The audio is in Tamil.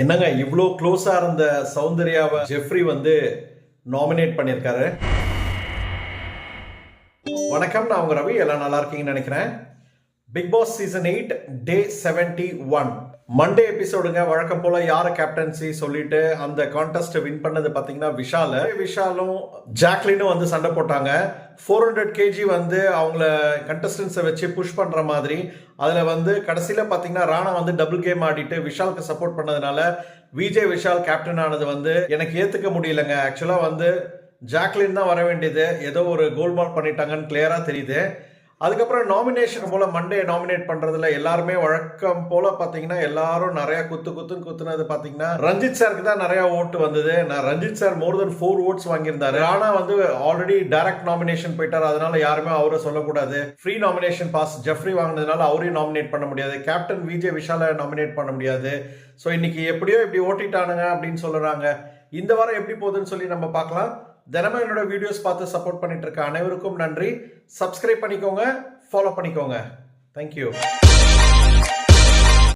என்னங்க இவ்வளோ க்ளோஸாக இருந்த சௌந்தர்யாவை ஜெஃப்ரி வந்து நாமினேட் பண்ணியிருக்காரு. வணக்கம் நான் அவங்க ரவி. எல்லாம் நல்லா இருக்கீங்கன்னு நினைக்கிறேன். Bigg Boss season eight day seventy one Monday எபிசோடுங்க வழக்கம் போல யார கேப்டன்சி சொல்லிட்டு அந்த கான்டெஸ்ட் வின் பண்ணது பாத்தீங்கன்னா விஷால. விஷாலும் ஜாக்லினும் வந்து சண்டை போட்டாங்க. ஃபோர் ஹண்ட்ரட் கேஜி வந்து அவங்கள கண்டஸ்டன்ஸை வச்சு புஷ் பண்ணுற மாதிரி. அதில் வந்து கடைசியில் பார்த்தீங்கன்னா ராணா வந்து டபுள் கேம் ஆடிட்டு விஷாலுக்கு சப்போர்ட் பண்ணதுனால விஜய் விஷால் கேப்டன் ஆனது வந்து எனக்கு ஏற்றுக்க முடியலங்க. ஆக்சுவலாக வந்து ஜாக்லின் தான் வர வேண்டியது. ஏதோ ஒரு கோல்மால் பண்ணிட்டாங்கன்னு கிளியராக தெரியுது. அதுக்கப்புறம் நாமினேஷன் போல மண்டே நாமினேட் பண்றதுல எல்லாருமே வழக்கம் போல பாத்தீங்கன்னா எல்லாரும் நிறைய குத்து குத்துன்னு குத்துனது பாத்தீங்கன்னா ரஞ்சித் சாருக்கு தான் நிறைய ஓட்டு வந்தது. நான் Ranjith sir more than four votes வாங்கியிருந்தாரு. ஆனா வந்து ஆல்ரெடி டைரக்ட் நாமினேஷன் போயிட்டார். அதனால யாருமே அவரை சொல்லக்கூடாது. ஃப்ரீ நாமினேஷன் பாஸ் ஜெஃப்ரி வாங்கினதுனால அவரையும் நாமினேட் பண்ண முடியாது. கேப்டன் விஜய் விஷாலை நாமினேட் பண்ண முடியாது. ஸோ இன்னைக்கு எப்படியோ இப்படி ஓட்டிட்டானுங்க அப்படின்னு சொல்லுறாங்க இந்த வாரம் எப்படி போகுதுன்னு சொல்லி நம்ம பார்க்கலாம். தினமும் என்னோட வீடியோஸ் பார்த்து சப்போர்ட் பண்ணிட்டு இருக்க அனைவருக்கும் நன்றி. சப்ஸ்கிரைப் பண்ணிக்கோங்க ஃபாலோ பண்ணிக்கோங்க. தேங்க்யூ